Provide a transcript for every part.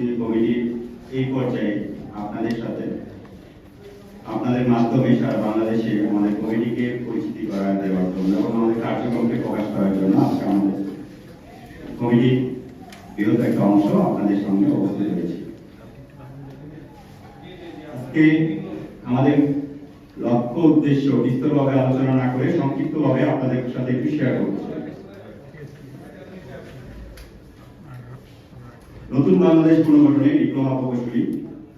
প্রস্তুতি কমিটি এই পর্যায়ে আপনাদের সাথে, আপনাদের মাধ্যমে সারা বাংলাদেশে আমাদের কমিটিকে পরিচিতি করা দেওয়ার জন্য এবং আমাদের কার্যক্রমকে প্রকাশ করার জন্য আজকে আমাদের কমিটির বৃহৎ একটা অংশ আপনাদের সঙ্গে উপস্থিত হয়েছে। আজকে আমাদের লক্ষ্য উদ্দেশ্য বিস্তরভাবে আলোচনা না করে সংক্ষিপ্তভাবে আপনাদের সাথে একটু শেয়ার করছি নতুন বাংলাদেশ পুনর্গঠনে ডিপ্লোমা প্রকৌশলী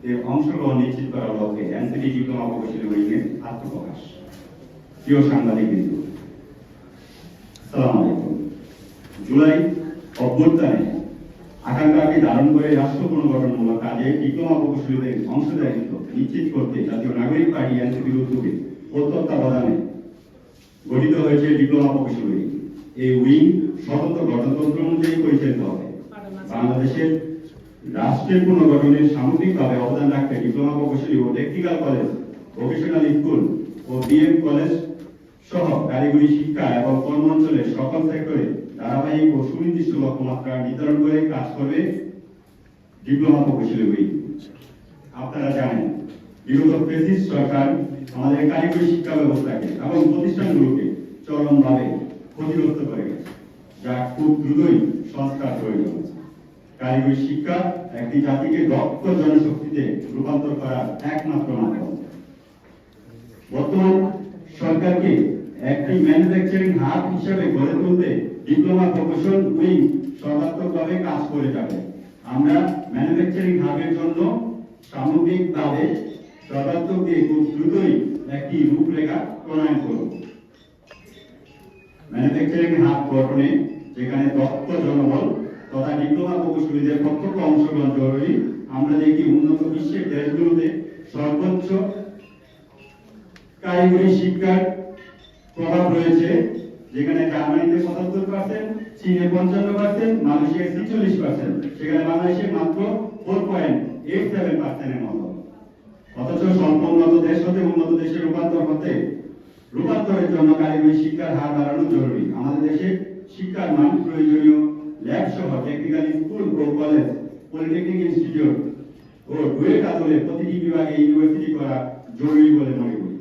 এর অংশগ্রহণ নিশ্চিত করার লক্ষ্যে এনসিটি ডিপ্লোমা প্রকৌশলী উইংয়ের আত্মপ্রকাশ। প্রিয় সাংবাদিক বিন্দু সালাম আলাইকুম জুলাই অভ্যুত্থানে আকাঙ্ক্ষাকে ধারণ করে রাষ্ট্র পুনর্গঠনমূলক কাজে ডিপ্লোমা প্রকৌশলীদের অংশদায়িত্ব নিশ্চিত করতে জাতীয় নাগরিক পার্টি এনসিপির উদ্যোগে ও তত্ত্বাবধানে গঠিত হয়েছে ডিপ্লোমা প্রকৌশলী। এই উইং স্বতন্ত্র গণতন্ত্র অনুযায়ী পরিচালিত হবে। বাংলাদেশের রাষ্ট্রের পুনর্গঠনের সামগ্রিকভাবে অবদান রাখতে ডিপ্লোমা প্রকৌশলী ও টেকনিক্যাল কলেজ ভোকেশনাল স্কুল ও বিএড কলেজ সহ কারিগরি শিক্ষা এবং কর্ম অঞ্চলের সকল সেক্টরে ধারাবাহিক ও সুনির্দিষ্ট লক্ষ্যমাত্রা নির্ধারণ করে কাজ করবে ডিপ্লোমা প্রকৌশলী উইং আপনারা জানেন, বিগত ফেসিস্ট সরকার আমাদের কারিগরি শিক্ষা ব্যবস্থাকে এবং প্রতিষ্ঠানগুলোকে চরমভাবে ক্ষতিগ্রস্ত করে গেছে, যা খুব দ্রুতই সংস্কার প্রয়োজন। কারিগরি শিক্ষা একটি জাতিকে দক্ষ জনশক্তিতে রূপান্তর করার একমাত্র মাধ্যম। বর্তমান সরকারকে একটি ম্যানুফ্যাকচারিং হাব হিসেবে গড়ে তুলতে ডিপ্লোমা প্রকৌশল উইং সর্বাত্মকভাবে কাজ করে যাবে। আমরা ম্যানুফ্যাকচারিং হাবের জন্য সামগ্রিকভাবে সর্বাত্মক দিয়ে খুব দ্রুতই একটি রূপরেখা প্রণয়ন করব। ম্যানুফ্যাকচারিং হাব গঠনে যেখানে দক্ষ জনবল তথা ডিপ্লোমা প্রকৌশলীদের প্রত্যক্ষ অংশগ্রহণ জরুরি। আমরা দেখি উন্নত বিশ্বের দেশগুলোতে সর্বোচ্চ কারিগরি শিক্ষার প্রভাব রয়েছে, যেখানে জার্মানিতে পঁচাত্তর পার্সেন্ট চীনে পঞ্চান্ন পার্সেন্ট মালয়েশিয়ায় ছিচল্লিশ পার্সেন্ট সেখানে বাংলাদেশে মাত্র ফোর পয়েন্ট এইট সেভেন পার্সেন্টের মতো। অথচ স্বল্প উন্নত দেশ হতে উন্নত দেশে রূপান্তর হতে রূপান্তরের জন্য কারিগরি শিক্ষার হার বাড়ানো জরুরি। আমাদের দেশে শিক্ষার মান প্রয়োজনীয় ল্যাব সহ টেকনিক্যাল স্কুল ও কলেজ পলিটেকনিক ইনস্টিটিউট ও ডুয়েট আদলে প্রতিটি বিভাগে ইউনিভার্সিটি করা জরুরি বলে মনে করি।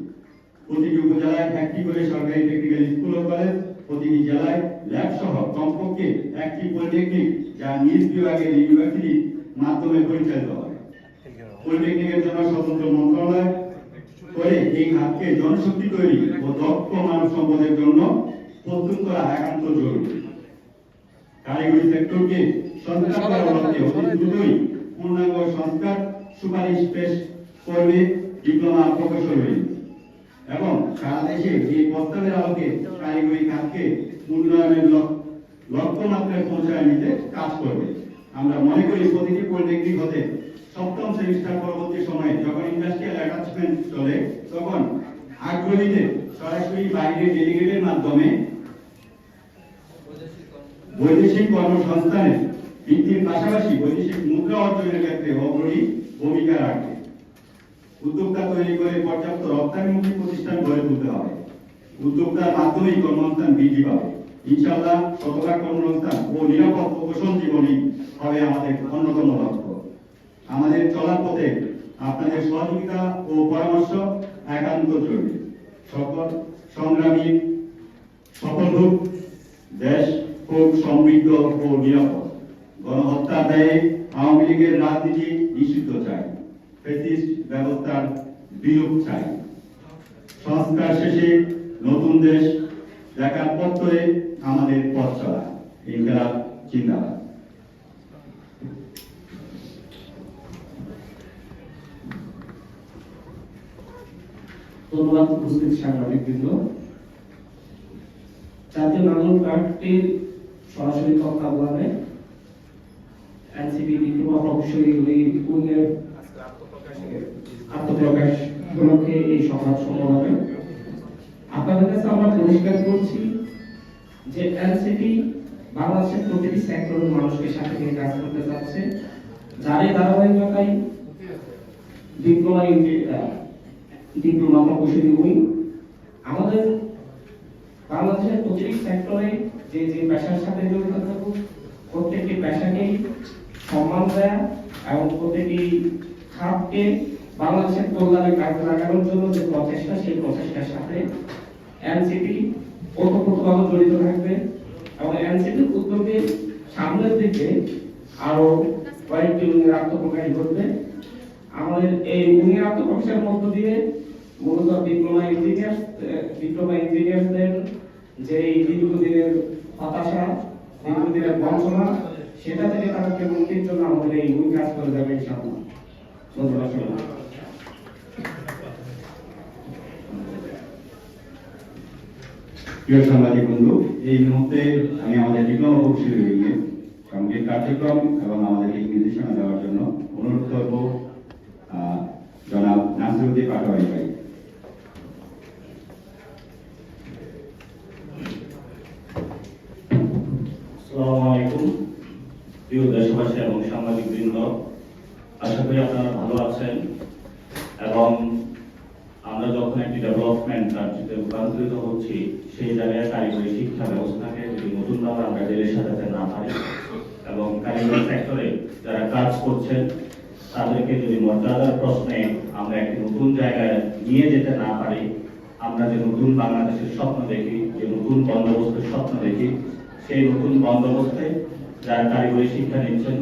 প্রতিটি উপজেলায় একটি করে সরকারি টেকনিক্যাল স্কুল ও কলেজ প্রতিটি জেলায় ল্যাব সহ কমপক্ষে একটি পলিটেকনিক যা নিজ বিভাগের ইউনিভার্সিটির মাধ্যমে পরিচালিত হয়। পলিটেকনিকের জন্য স্বতন্ত্র মন্ত্রণালয় করে এই খাতকে জনশক্তি তৈরি ও দক্ষ মানব সম্পদের জন্য প্রস্তুত করা একান্ত জরুরি। কারিগরি সেক্টরকে সংস্কার করার লক্ষ্যে অতি দ্রুতই পূর্ণাঙ্গ সংস্কার সুপারিশ পেশ করবে ডিপ্লোমা প্রকৌশলী এবং সারা দেশে এই প্রস্তাবের আলোকে কারিগরি খাতকে উন্নয়নের লক- লক্ষ্যমাত্রায় পৌঁছায় নিতে কাজ করবে। আমরা মনে করি প্রতিটি পলিটেকনিক হতে সপ্তম সেমিস্টার পরবর্তী সময়ে যখন ইন্ডাস্ট্রিয়াল অ্যাটাচমেন্ট চলে তখন আগ্রহীদের সরাসরি বাইরে ডেলিগেটের মাধ্যমে বৈদেশিক কর্মসংস্থানের বৃদ্ধির পাশাপাশি বৈদেশিক মুদ্রা অর্জনের ক্ষেত্রে অগ্রণী ভূমিকা রাখবে উদ্যোক্তা তৈরি করে পর্যাপ্ত রপ্তানিমুখী প্রতিষ্ঠান গড়ে তুলতে হবে। উদ্যোক্তার মাধ্যমেই কর্মসংস্থান বৃদ্ধি পাবে। ইনশাআল্লাহ শতভাগ কর্মসংস্থান ও নিরাপদ প্রকৌশল জীবনই হবে আমাদের অন্যতম লক্ষ্য। আমাদের চলার পথে আপনাদের সহযোগিতা ও পরামর্শ একান্ত জরুরি। সকল সংগ্রামী সফল হোক দেশ হোক সমৃদ্ধ ও নিরাপদ। গণহত্যা দায়ে আওয়ামী লীগের রাজনীতি নিষিদ্ধ চাই। ব্যবস্থার বিলোপ চাই। সংস্কার শেষে নতুন দেশ দেখার পথ ধরে আমাদের পথ চলা। ইনকালাব জিন্দাবাদ। ধন্যবাদ উপস্থিত সাংবাদিকবৃন্দ। জাতীয় নাগরিক পার্টির সরাসরি তত্ত্বাবধানে এনসিপি ডিপ্লোমা প্রকৌশলী উইংয়ের আত্মপ্রকাশ এই সংবাদ সম্মেলন হবে আপনাদের কাছে আমরা পরিষ্কার করছি যে এনসিপি বাংলাদেশের প্রতিটি সেক্টরের মানুষকে সাথে নিয়ে কাজ করতে যাচ্ছে। যার ধারাবাহিকতায় ডিপ্লোমা ডিপ্লোমা প্রকৌশলী উইং আমাদের বাংলাদেশের প্রতিটি সেক্টরে যে যে পেশার সাথে জড়িত থাকুক প্রত্যেকটি পেশাকেই সম্মান দেয়া এবং প্রতিটি খাতকে বাংলাদেশের কল্যাণে কাজে লাগানোর জন্য যে প্রচেষ্টা, সেই প্রচেষ্টার সাথে এনসিপি ওতপ্রোতভাবে জড়িত থাকবে এবং এনসিপির উদ্যোগে সামনের দিকে আরও কয়েকটি উন্নয়ন আত্মপ্রকাশ ঘটবে। আমাদের এই উন্নয়ন আত্মপ্রকাশের মধ্য দিয়ে মূলত ডিপ্লোমা ইঞ্জিনিয়ার ডিপ্লোমা ইঞ্জিনিয়ারদের যে এই দীর্ঘদিনের হতাশা দীর্ঘদিনের বঞ্চনা, সেটা থেকে তাদেরকে মুক্তির জন্য আমাদের এই উই কাজ করে যাবে ইনশাআল্লাহ প্রিয় সাংবাদিক বন্ধু, এই মুহূর্তে আমি আমাদের ডিপ্লোমা কার্যক্রম এবং আমাদের নির্দেশনা দেওয়ার জন্য অনুরোধ করব জনাব নাসিরুদ্দিন পাটোয়ারি ভাই আসসালামু আলাইকুম প্রিয় দেশবাসী এবং সাংবাদিক বৃন্দ আশা করি আপনারা ভালো আছেন। এবং আমরা যখন একটি ডেভেলপমেন্ট কার্যতে রূপান্তরিত হচ্ছি, সেই জায়গায় কারিগরি শিক্ষা ব্যবস্থাকে যদি নতুনভাবে আমরা জেলে সাজাতে না পারি, এবং কারিগরি সেক্টরে যারা কাজ করছেন, তাদেরকে যদি মর্যাদার প্রশ্নে আমরা একটি নতুন জায়গায় নিয়ে যেতে না পারি, আমরা যে নতুন বাংলাদেশের স্বপ্ন দেখি, যে নতুন বন্দোবস্তের স্বপ্ন দেখি, সেই নতুন বন্দোবস্তে যারা কারিগরি শিক্ষা নিচ্ছেন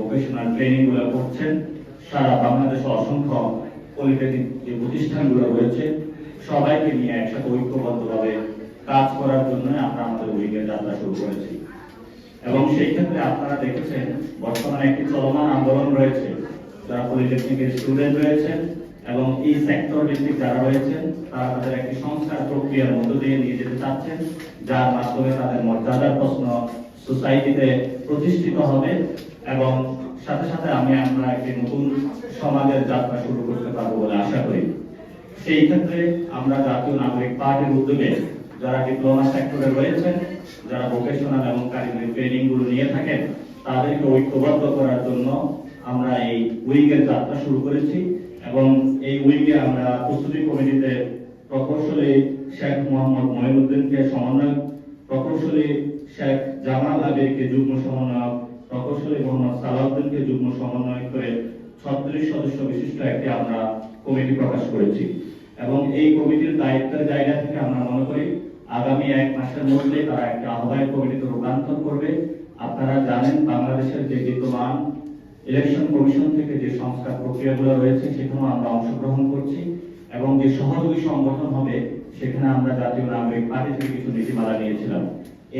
ভোকেশনাল ট্রেনিংগুলো করছেন। সারা বাংলাদেশে অসংখ্য পলিটেকনিক যে প্রতিষ্ঠানগুলো রয়েছে, সবাইকে নিয়ে একসাথে ঐক্যবদ্ধভাবে কাজ করার জন্য আমরা আমাদের উইকের যাত্রা শুরু করেছি। এবং সেই ক্ষেত্রে আপনারা দেখেছেন, বর্তমানে একটি চলমান আন্দোলন রয়েছে। যারা পলিটেকনিকের স্টুডেন্ট রয়েছেন এবং এই সেক্টর ভিত্তিক যারা রয়েছেন, তারা তাদের একটি সংস্কার প্রক্রিয়ার মধ্য দিয়ে নিয়ে যেতে চাচ্ছেন, যার মাধ্যমে তাদের মর্যাদার প্রশ্ন সোসাইটিতে প্রতিষ্ঠিত হবে। এবং সাথে সাথে আমি আমরা একটি নতুন সমাজের যাত্রা শুরু করতে পারব বলে আশা করি। সেই ক্ষেত্রে আমরা জাতীয় নাগরিক পার্টির উদ্যোগে যারা ডিপ্লোমা সেক্টরে রয়েছেন, যারা ভোকেশনাল এবং কারিগরি ট্রেনিংগুলো নিয়ে থাকেন, তাদেরকে ঐক্যবদ্ধ করার জন্য আমরা এই উইকের যাত্রা শুরু করেছি এবং এই উইকে আমরা প্রস্তুতি কমিটিতে প্রকৌশলী শেখ মোহাম্মদ মঈনুদ্দিনকে সমন্বয় প্রকৌশলী শেখ জামাল আবিরকে যুগ্ম সমন্বয়ক প্রকৌশলী মোহাম্মদ সালাউদ্দিনকে যুগ্ম সমন্বয় করে ছত্রিশ সদস্য বিশিষ্ট একটি আমরা কমিটি প্রকাশ করেছি। এবং এই কমিটির দায়িত্বের জায়গা থেকে আমরা মনে করি, আগামী এক মাসের মধ্যে তারা একটা আহ্বায়ক কমিটিতে রূপান্তর করবে। আপনারা জানেন, বাংলাদেশের যে বিদ্যমান ইলেকশন কমিশন থেকে যে সংস্কার প্রক্রিয়াগুলো রয়েছে, সেখানেও আমরা অংশগ্রহণ করছি। এবং যে সহযোগী সংগঠন হবে, সেখানে আমরা জাতীয় নাগরিক পার্টি থেকে কিছু নীতিমালা নিয়েছিলাম।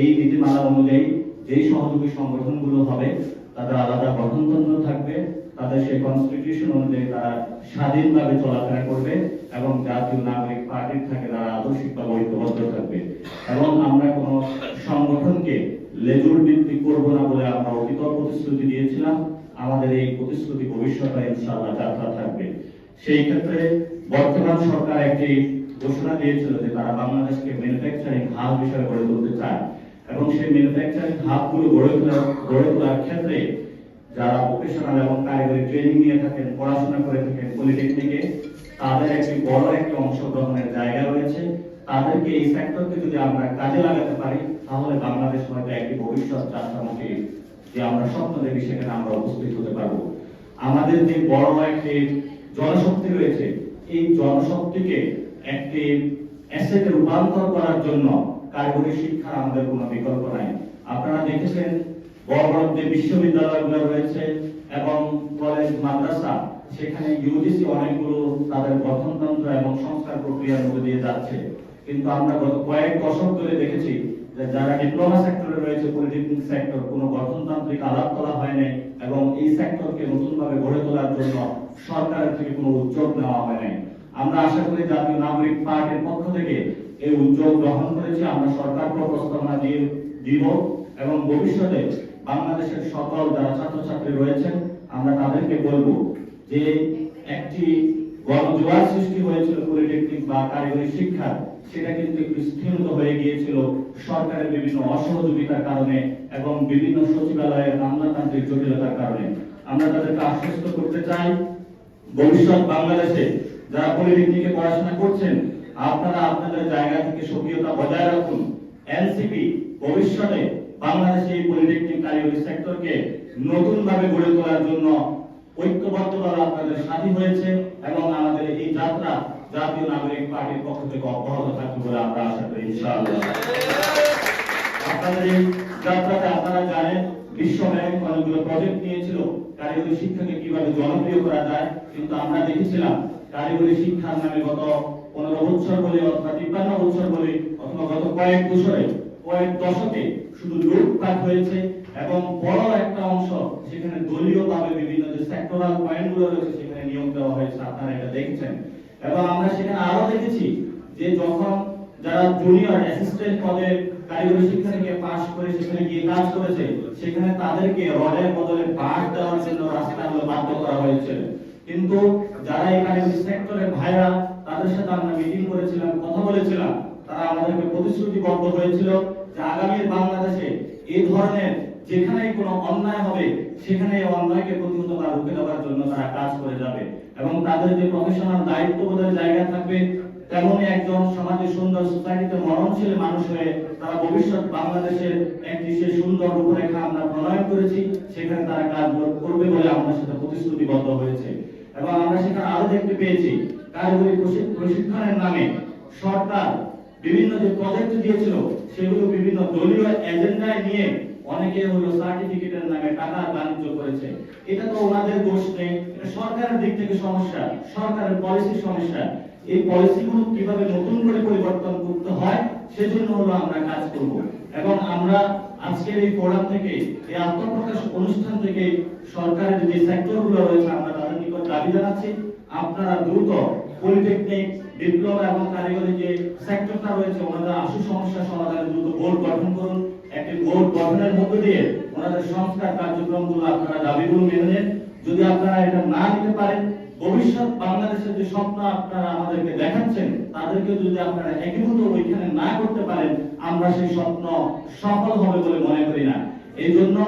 এই নীতিমালা অনুযায়ী যেই সহযোগী সংগঠনগুলো হবে, তাদের আলাদা গঠনতন্ত্র থাকবে, তাদের সেই কনস্টিটিউশন অনুযায়ী তারা স্বাধীনভাবে চলাফেরা করবে এবং জাতীয় নাগরিক পার্টির থাকে তারা আদর্শিকভাবে ঐক্যবদ্ধ থাকবে। এবং আমরা কোনো সংগঠনকে লেজুর ভিত্তিক করব না বলে আমরা অতীত প্রতিশ্রুতি দিয়েছিলাম। আমাদের এই প্রতিশ্রুতি ভবিষ্যতে ইনশাআল্লাহ যাত্রা থাকবে। সেই ক্ষেত্রে বর্তমান সরকার একটি ঘোষণা দিয়েছিল যে তারা বাংলাদেশকে ম্যানুফ্যাকচারিং হাব হিসেবে গড়ে তুলতে চায়। এবং সেই ম্যানুফ্যাকচারিং হাবগুলো গড়ে তোলার গড়ে তোলার ক্ষেত্রে যারা প্রফেশনাল এবং কারিগরি ট্রেনিং নিয়ে থাকেন, পড়াশোনা করে থাকেন পলিটেকনিকে তাদের একটি বড় একটি অংশগ্রহণের জায়গা রয়েছে। তাদেরকে এই সেক্টরকে যদি আমরা কাজে লাগাতে পারি, তাহলে বাংলাদেশ হয়তো একটি ভবিষ্যৎ যাত্রামুখী যে আমরা স্বপ্ন দেখি, সেখানে আমরা উপস্থিত হতে পারব। আমাদের যে বড় একটি জনশক্তি রয়েছে, এই জনশক্তিকে একটি অ্যাসেটে রূপান্তর করার জন্য কারিগরি শিক্ষার আমাদের কোনো বিকল্প নাই। আপনারা দেখেছেন বড় বড় যে বিশ্ববিদ্যালয়গুলো রয়েছে এবং কলেজ, মাদ্রাসা, সেখানে ইউজিসি অনেকগুলো তাদের গঠনতন্ত্র এবং সংস্কার প্রক্রিয়ার মধ্যে দিয়ে যাচ্ছে। কিন্তু আমরা গত কয়েক দশক ধরে দেখেছি যে যারা ডিপ্লোমা সেক্টরে রয়েছে, পলিটেকনিক সেক্টর, কোনো গঠনতান্ত্রিক আলাপ করা হয় নাই এবং এই সেক্টরকে নতুনভাবে গড়ে তোলার জন্য সরকারের থেকে কোনো উদ্যোগ নেওয়া হয় নাই। আমরা আশা করি জাতীয় নাগরিক পার্টির পক্ষ থেকে এই উদ্যোগ গ্রহণ করেছি। আমরা সরকারকে প্রস্তাবনা দিয়ে দিব এবং ভবিষ্যতে বাংলাদেশের সকল যারা ছাত্রছাত্রী রয়েছেন, আমরা তাদেরকে বলব যে একটি গণজোয়ার সৃষ্টি হয়েছিল পলিটেকনিক বা কারিগরি শিক্ষা সেটা কিন্তু একটু স্থিরত হয়ে গিয়েছিল সরকারের বিভিন্ন অসহযোগিতার কারণে এবং বিভিন্ন সচিবালয়ের আমলাতান্ত্রিক জটিলতার কারণে। আমরা তাদেরকে আশ্বস্ত করতে চাই, ভবিষ্যৎ বাংলাদেশে যারা পলিটেকনিকে পড়াশোনা করছেন আপনারা আপনাদের জায়গা থেকে সক্রিয়তা বজায় রাখুন। এনসিপি ভবিষ্যতে বাংলাদেশে পলিটেকনিক কারিগরি সেক্টরকে নতুন ভাবে গড়ে তোলার জন্য ঐক্যবদ্ধভাবে আপনাদের সাথী হয়েছে এবং আমাদের এই যাত্রা জাতীয় নাগরিক পার্টির পক্ষ থেকে অব্যাহত থাকবে বলে আমরা আশা করি, ইনশাআল্লাহ। আপনাদের এই যাত্রাতে আপনারা জানেন, বিশ্ব ব্যাংক অনেকগুলো প্রজেক্ট নিয়েছিল। কারিগরি শিক্ষাকে কীভাবে জনপ্রিয় করা যায়, কিন্তু আমরা দেখেছিলাম কারিগরি শিক্ষার নামে গত পনেরো বছর বলে অথবা তিপ্পান্ন বছর বলে অথবা গত কয়েক বছরে, কয়েক দশকে শুধু লুটপাট হয়েছে এবং বড় একটা অংশ সেখানে দলীয় ভাবে বিভিন্ন যে সেক্টরাল পয়েন্টগুলো রয়েছে সেখানে নিয়োগ দেওয়া হয়েছে, আপনারা এটা দেখছেন। এবং আমরা সেখানে আরও দেখেছি যে যখন যারা জুনিয়র অ্যাসিস্ট্যান্ট পদে কারিগরি শিক্ষা থেকে পাশ করে সেখানে গিয়ে কাজ করেছে, সেখানে তাদেরকে রডের বদলে বাঁশ দেওয়ার জন্য রাস্তাগুলো বাধ্য করা হয়েছিল। কিন্তু যারা এই সেক্টরের ভাইরা তাদের সাথে আমরা মিটিং করেছিলাম, কথা বলেছিলাম। তারা আমাদেরকে প্রতিশ্রুতিবদ্ধ হয়েছিল যে আগামী বাংলাদেশে এই ধরনের যেখানে কোনো অন্যায় হবে, সেখানে এই অন্যায়কে প্রতিহত বা রুখে দেওয়ার জন্য তারা কাজ করে যাবে। এবং তাদের যে প্রফেশনাল দায়িত্ববোধের জায়গা থাকবে, তেমনই একজন সমাজে সুন্দর সোসাইটিতে মরণশীল মানুষ হয়ে তারা ভবিষ্যৎ বাংলাদেশের একটি সে সুন্দর রূপরেখা আমরা প্রণয়ন করেছি, সেখানে তারা কাজ করবে বলে আমাদের সাথে প্রতিশ্রুতিবদ্ধ হয়েছে। এবং আমরা সেখানে আরও দেখতে পেয়েছি কারিগরি প্রশিক্ষণের নামে সরকার বিভিন্ন যে প্রজেক্ট দিয়েছিল, সেগুলো বিভিন্ন দলীয় এজেন্ডায় নিয়ে অনেকে হলো সার্টিফিকেটের নামে টাকা বাণিজ্য করেছে। এটা তো ওনাদের দোষ নেই। এটা সরকারের দিক থেকে সমস্যা, সরকারের পলিসির সমস্যা। এই পলিসিগুলো কীভাবে নতুন করে পরিবর্তন করতে হয়, সেজন্য হলো আমরা কাজ করব। এবং আমরা আজকের এই ফোরাম থেকে, এই আত্মপ্রকাশ অনুষ্ঠান থেকে সরকারের যে সেক্টরগুলো রয়েছে, আমরা তাদের নিকট দাবি জানাচ্ছি। আপনারা দ্রুত পলিটেকনিক ডিপ্লোমা এবং কারিগরি যে সেক্টরটা রয়েছে আশু সমস্যা দ্রুত বোর্ড গঠন করুন। একটি বোর্ড গঠনের মধ্য দিয়ে ওনাদের সংস্কার কার্যক্রমগুলো আপনারা দাবিগুলো মেনে নেন। যদি আপনারা এটা না নিতে পারেন, ভবিষ্যৎ বাংলাদেশের যে স্বপ্ন আপনারা আমাদেরকে দেখাচ্ছেন তাদেরকে যদি আপনারা একীভূত ওইখানে না করতে পারেন, আমরা সেই স্বপ্ন সফল হবে বলে মনে করি না। এই জন্য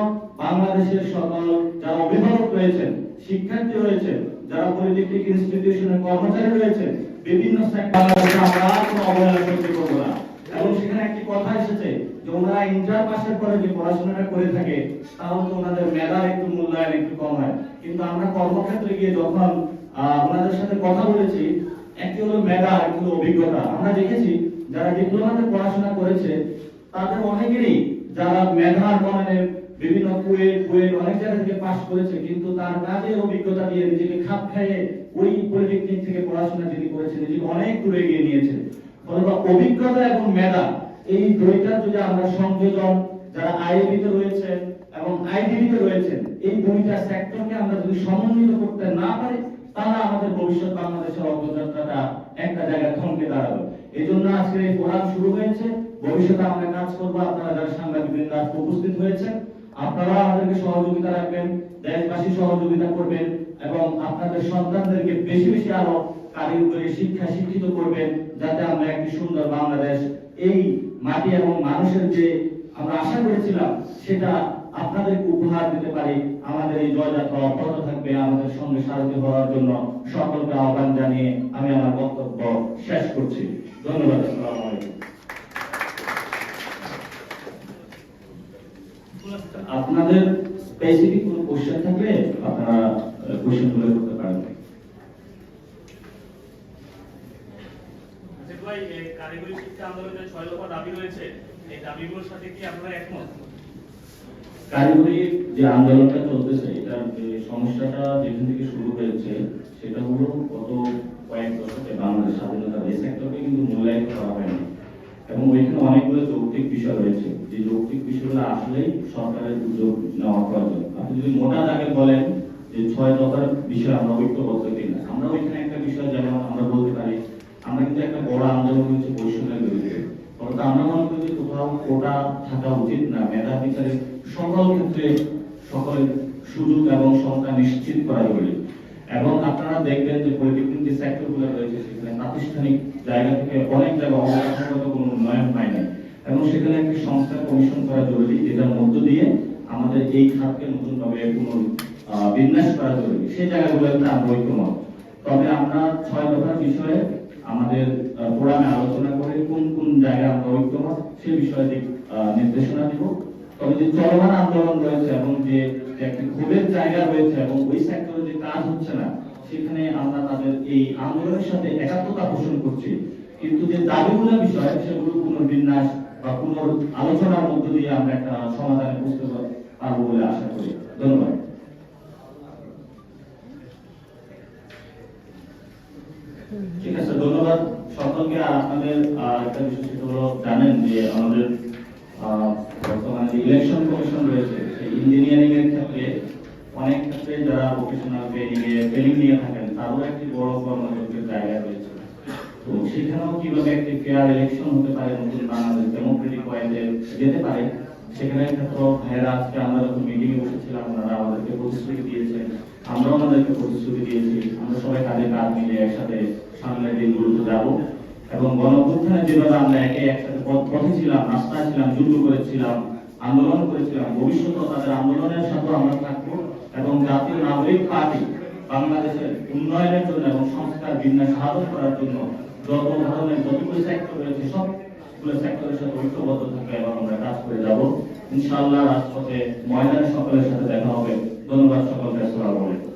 বাংলাদেশের সকল যারা অভিভাবক রয়েছেন, শিক্ষার্থী রয়েছেন যারা পলিটেকনিক ইনস্টিটিউশনের কর্মচারী রয়েছেন বিভিন্ন সেক্টর আমরা কোনো অবহেলা করতে করব না। এবং সেখানে একটি কথা এসেছে যে ওনারা ইন্টার পাসের পরে যে পড়াশোনাটা করে থাকে, তাও তো ওনাদের মেধার একটু মূল্যায়ন একটু কম হয়। কিন্তু আমরা কর্মক্ষেত্রে গিয়ে যখন ওনাদের সাথে কথা বলেছি, একটি হলো মেধা, একটি হলো অভিজ্ঞতা। আমরা দেখেছি যারা ডিপ্লোমাতে পড়াশোনা করেছে, তাদের অনেকেরই যারা মেধার মানে বিভিন্ন কুয়েট কুয়েট অনেক জায়গা থেকে করেছে, কিন্তু তার কাজের অভিজ্ঞতা দিয়ে নিজেকে খাপ খাইয়ে ওই পলিটেকনিক থেকে পড়াশোনা যিনি নিজেকে অনেক এগিয়ে অভিজ্ঞতা এবং মেধা, এই যদি আমরা সংযোজন, যারা রয়েছেন এবং আইডিবিতে রয়েছেন, এই দুইটা সেক্টরকে আমরা যদি সমন্বিত করতে না পারি, তাহলে আমাদের ভবিষ্যৎ বাংলাদেশের অগ্রযাত্রাটা একটা জায়গায় থমকে দাঁড়াবে। এই জন্য আজকে এই ফোরাম শুরু হয়েছে। ভবিষ্যতে আমরা কাজ করব। আপনারা যারা সাংবাদিক উপস্থিত হয়েছেন আপনারা আমাদেরকে সহযোগিতা রাখবেন, দেশবাসী সহযোগিতা করবেন এবং আপনাদের সন্তানদেরকে বেশি বেশি আরও কারিগরি শিক্ষা শিক্ষিত করবেন, যাতে আমরা একটি সুন্দর বাংলাদেশ, এই মাটি এবং মানুষের যে আমরা আশা করেছিলাম, সেটা আপনাদেরকে উপহার দিতে পারি। আমাদের এই জয়যাত্রা অব্যাহত থাকবে। আমাদের সঙ্গে সারথি হওয়ার জন্য সকলকে আহ্বান জানিয়ে আমি আমার বক্তব্য শেষ করছি। ধন্যবাদ, আসসালামু আলাইকুম। আপনাদের স্পেসিফিক কোনো কোশ্চেন থাকলে আপনারা কোশ্চেনগুলো করতে পারেন। আচ্ছা কারিগরি শিক্ষা আন্দোলনের ছয় দফা দাবি রয়েছে। এই দাবিগুলোর সাথে কি আপনারা একমত? কারিগরি যে আন্দোলনটা চলতেছে এটার যে সমস্যাটা যেখান থেকে শুরু হয়েছে সেটা হলো গত কয়েক দশকে বাংলাদেশ স্বাধীনতার এই সেক্টরকে কিন্তু মূল্যায়ন করা হয়নি। এবং ওইখানে অনেকগুলো যৌক্তিক বিষয় রয়েছে। যে যৌক্তিক বিষয়গুলো আসলেই সরকারের উদ্যোগ নেওয়া প্রয়োজন। আপনি যদি মোটা দাগে বলেন যে ছয় দফার বিষয়ে আমরা ঐক্যবদ্ধ কিনা, আমরা ওইখানে একটা বিষয় যেমন আমরা বলতে পারি, আমরা কিন্তু একটা বড় আন্দোলন হচ্ছে বৈষম্যের বিরুদ্ধে। ফলত আমরা মনে করি যে কোথাও কোটা থাকা উচিত না, মেধা বিচারে সকল ক্ষেত্রে সকলের সুযোগ এবং সংখ্যা নিশ্চিত করা জরুরি। এবং আপনারা দেখবেন যে পলিটেকনিক যে সেক্টরগুলো রয়েছে, সেখানে প্রাতিষ্ঠানিক জায়গা থেকে অনেক জায়গা অবকাঠামোগত কোনো উন্নয়ন হয় না এবং সেখানে একটি সংস্থা কমিশন করা জরুরি যেটার মধ্য দিয়ে আমাদের এই খাতকে নতুনভাবে পুনর আহ, বিন্যাস করা জরুরি। সেই জায়গাগুলোতে আমরা ঐক্যমত তবে আমরা ছয় দফার বিষয়ে আমাদের ফোরামে আলোচনা করে কোন কোন জায়গায় আমরা ঐক্যমত সে বিষয়ে দিক নির্দেশনা দিব। তবে যে চলমান আন্দোলন রয়েছে এবং যে একটি ক্ষোভের জায়গা রয়েছে এবং ওই সেক্টরে যে কাজ হচ্ছে না সেখানে আমরা তাদের এই আন্দোলনের সাথে একাত্মতা পোষণ করছি। কিন্তু যে দাবিগুলো বিষয়, সেগুলো পুনর্বিন্যাস বা পুনর আলোচনার মধ্য দিয়ে আমরা একটা সমাধানে পৌঁছতে পারব বলে আশা করি। ধন্যবাদ। ঠিক আছে, ধন্যবাদ সকলকে। আর আপনাদের একটা বিষয় সেটা জানেন যে আমাদের বর্তমানে ইলেকশন কমিশন রয়েছে ইঞ্জিনিয়ারিং এর অনেক ক্ষেত্রে যারা ভোকেশনাল ট্রেনিং এ ট্রেনিং নিয়ে থাকেন, তারও একটি বড় কর্মযোগ্যের জায়গা রয়েছে। তো সেখানেও কীভাবে একটি ফেয়ার ইলেকশন হতে পারে, নতুন বাংলাদেশ ডেমোক্রেটিক ওয়াইতে যেতে পারে সেখানে ক্ষেত্রে ভাইয়েরা আজকে আমরা যখন মিটিং এ বসেছিলাম, ওনারা আমাদেরকে প্রতিশ্রুতি দিয়েছেন। আমরাও ওনাদেরকে প্রতিশ্রুতি দিয়েছি। আমরা সবাই কাজে কাজ মিলে একসাথে সামনের দিনগুলোতে যাব এবং গণঅভ্যুত্থানে যেভাবে আমরা একে একসাথে পথ- ছিলাম, রাস্তায় ছিলাম, যুদ্ধ করেছিলাম, আন্দোলন করেছিলাম, ভবিষ্যতেও তাদের আন্দোলনের সাথেও আমরা থাকব। এবং জাতীয় নাগরিক পার্টি বাংলাদেশের উন্নয়নের জন্য এবং সংস্কার বিন্যাস সাধন করার জন্য যত ধরনের যতগুলো সেক্টর রয়েছে সব সেক্টরের রাজপথে ময়দানে সকলের সাথে দেখা হবে। ধন্যবাদ সকলকে, আসসালামু আলাইকুম।